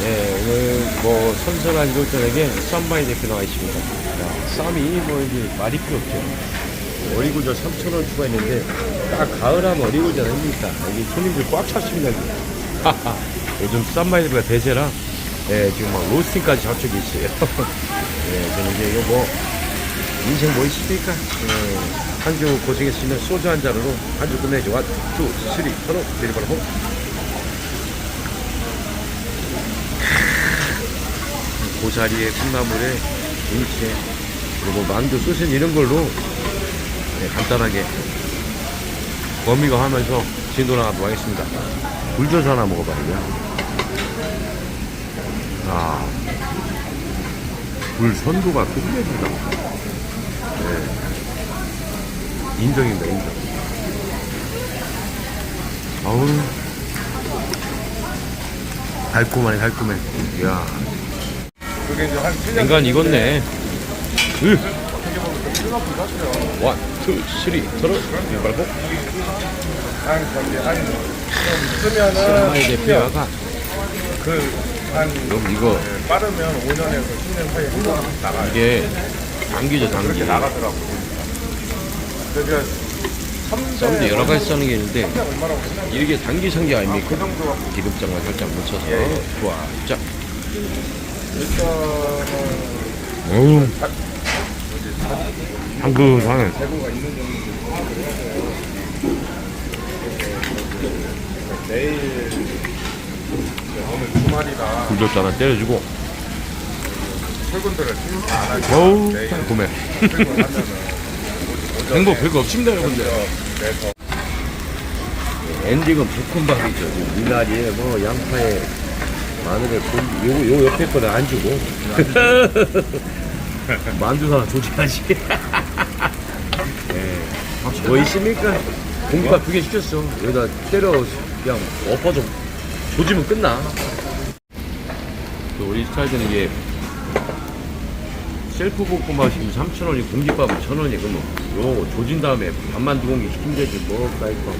네, 오늘 뭐 선선한 저녁에 쌈바이 대표 나와 있습니다. 야, 쌈이 뭐 이게 말이 필요 없죠. 어리고저 3,000원 추가했는데 딱 가을하면 어리고저 아닙니까? 이게 손님들 꽉 찼습니다. 하하. 요즘 쌈바이 대표가 대세라 예, 지금 막 로스팅까지 저쪽에 있어요. 예, 저는 이제 이거 뭐 인생 뭐 있습니까? 예, 한주 고생했으면 소주 한 잔으로 한 주 끝내죠. 원, 투, 쓰리, 서로 데리바라 호. 고사리에 콩나물에 김치에 그리고 만두 소신 이런 걸로 네, 간단하게 거미가 하면서 진도 나가도록 하겠습니다. 굴젓 하나 먹어봐요. 아, 굴 선도가 끝내준다. 네. 인정입니다, 인정. 아우, 달콤하네, 달콤해. 이야, 그게 이제 한 7년 냉간 익었네. 으. 원, 투, 쓰리, 서로 말고. 한 저기 한좀 있으면은 쌈마이 대표가 그한 그럼 이거 빠르면 5년에서 10년 사이에 한번 나가요. 이게 당기죠, 당기. 그렇게 나가더라고. 그러니까 쌈도 여러 가지 써는 게 있는데 얼마라고 생각해? 이게 단기 상기 아닙니까? 그 정도 기름장과 살짝 묻혀서 예, 예. 좋아. 자, 어우, 향긋하네. 재고가 있는 정도. 내일 오늘 주말이라 하나 때려주고. 출근들을 안 하죠. 어우. 출근하면은 행복 별거 없습니다, 여러분들. 엔딩은 볶음밥이죠. 지금 미나리에 뭐 양파에 마늘에 고 요, 요 옆에 거는 안 주고. 만두 하나 조지하지. 예. 뭐 있습니까? 공깃밥 두개 시켰어. 여기다 때려 그냥 엎어져 조지면 끝나. 또 우리 스타일은 이게 셀프 볶음밥 시키면 3,000원이 공깃밥은 1,000원이 그러면 요 조진 다음에 밥만 두 공기 시키면 되지 뭐가 있고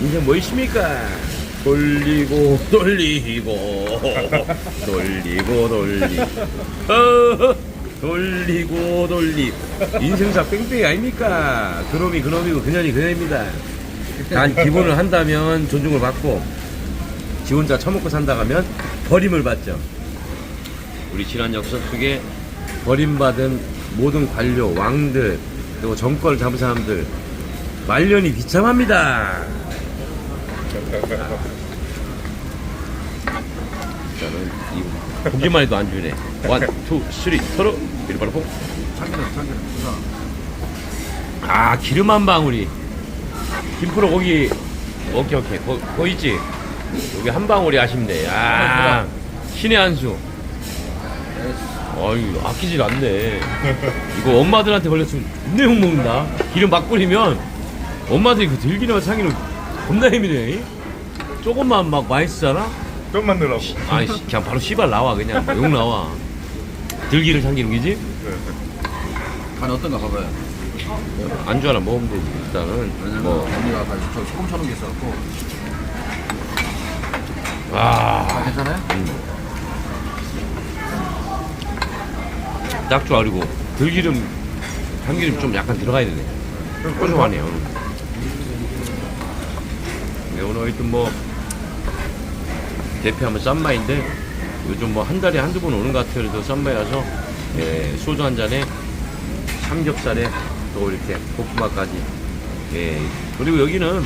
인생 뭐 있습니까? 돌리고 돌리고 돌리고 돌리고 어, 돌리고 돌리고 인생사 뺑뺑이 아닙니까? 그놈이 그놈이고 그년이 그년입니다 단 기본을 한다면 존중을 받고 지 혼자 처먹고 산다 하면 버림을 받죠 우리 지난 역사 속에 버림받은 모든 관료, 왕들, 그리고 정권을 잡은 사람들 말년이 비참합니다. 일단은 이 보기만 해도 안 주네. 원, 투, 쓰리, 서로 퐁. 참기름 참기름. 아 기름 한 방울이. 김프로 거기 오케이 오케이 거, 거 있지. 여기 한 방울이 아쉽네. 아 신의 한 수. 어이 아끼질 않네. 이거 엄마들한테 걸렸으면 존나 욕 먹는다. 기름 막 뿌리면 엄마들이 그 들기름을 참기름 겁나 예민해. 조금만 막 쓰잖아. 좀만 넣으라고. 아니 씨, 그냥 바로 씨발 나와 그냥 욕 나와. 들기름 참기름이지? 간 어떤 거 봐봐요. 안주 하나 먹으면 되지 일단은 왜냐면 뭐 언니가 아까 저 소금 쳐놓은 게 있어갖고. 와. 아, 괜찮아요? 딱 좋아 그리고 들기름 참기름 좀 약간 들어가야 되네 고소하네요 네, 오늘 하여튼 뭐 대표하면 쌈마인데 요즘 뭐 한 달에 한두 번 오는 것 같아요 그래도 쌈마라서 예, 소주 한 잔에 삼겹살에 또 이렇게 볶음밥까지 예, 그리고 여기는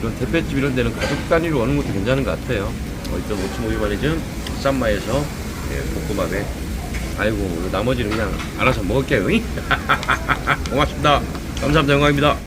이런 대패집 이런 데는 가족 단위로 오는 것도 괜찮은 것 같아요 어쨌든 모치모기만이즘 쌈마에서 예, 볶음밥에 아이고 나머지는 그냥 알아서 먹을게요. 고맙습니다. 감사합니다. 영광입니다.